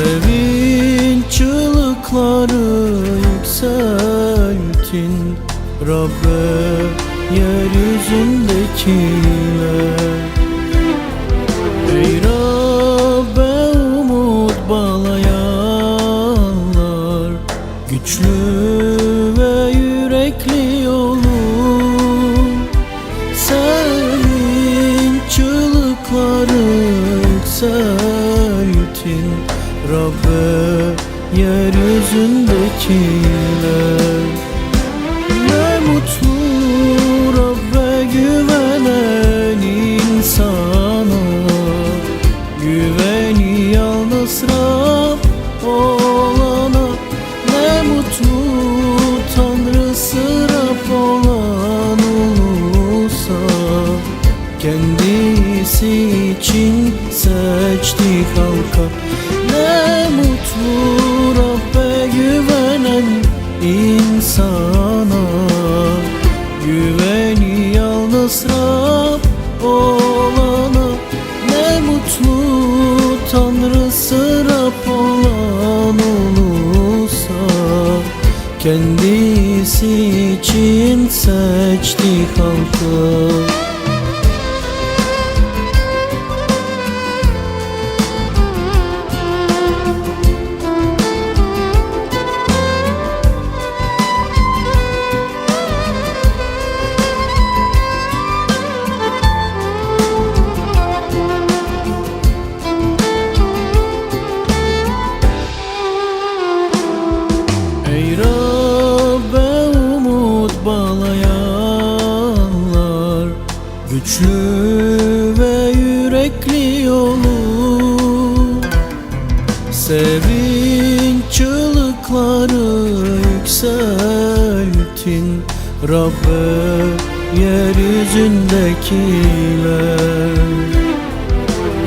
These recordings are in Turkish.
Sevinç çığlıkları yükseltin. Rabbe yeryüzündekiler Ey Rabbe umut bağlayanlar Güçlü ve yürekli olun. Senin çığlıkları yükseltin Rabbe yeryüzündekiler Kendisi için seçti halka. Ne mutlu Rabbe güvenen insana. Güveni yalnız Rab olana. Ne mutlu Tanrısı Rab olan olursa. Kendisi için seçti halkı Güçlü ve yürekli olun Sevinç çığlıkları yükseltin. Rabbe yeryüzündekiler.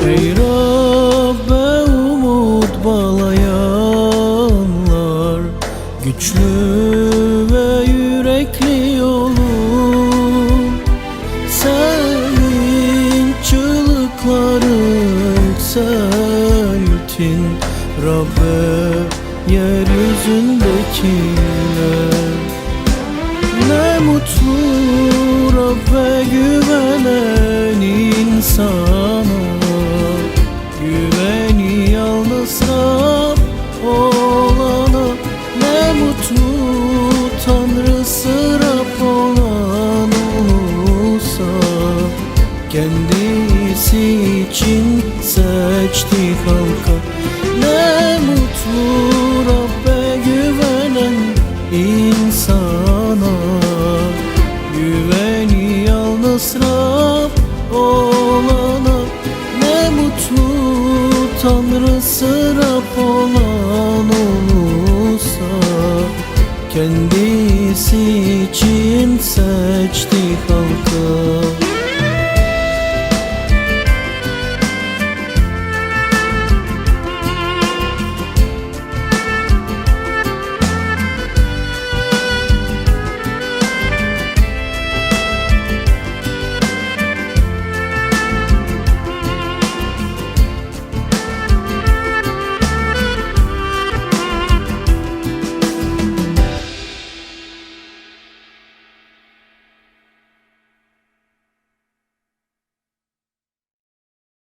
Ey Rabbe umut bağlayanlar Güçlü yükseltin Rabbe yeryüzündekiler Ne? Mutlu Rabbe güvenen insana. Güveni yalnız Rab olana. Ne mutlu Tanrısı Rab olan olursa Kendisi için seçti halka Ne mutlu Rabbe güvenen insana. Güveni yalnız Rab olana. Ne mutlu Tanrısı Rab olan olursa. Kendisi için seçti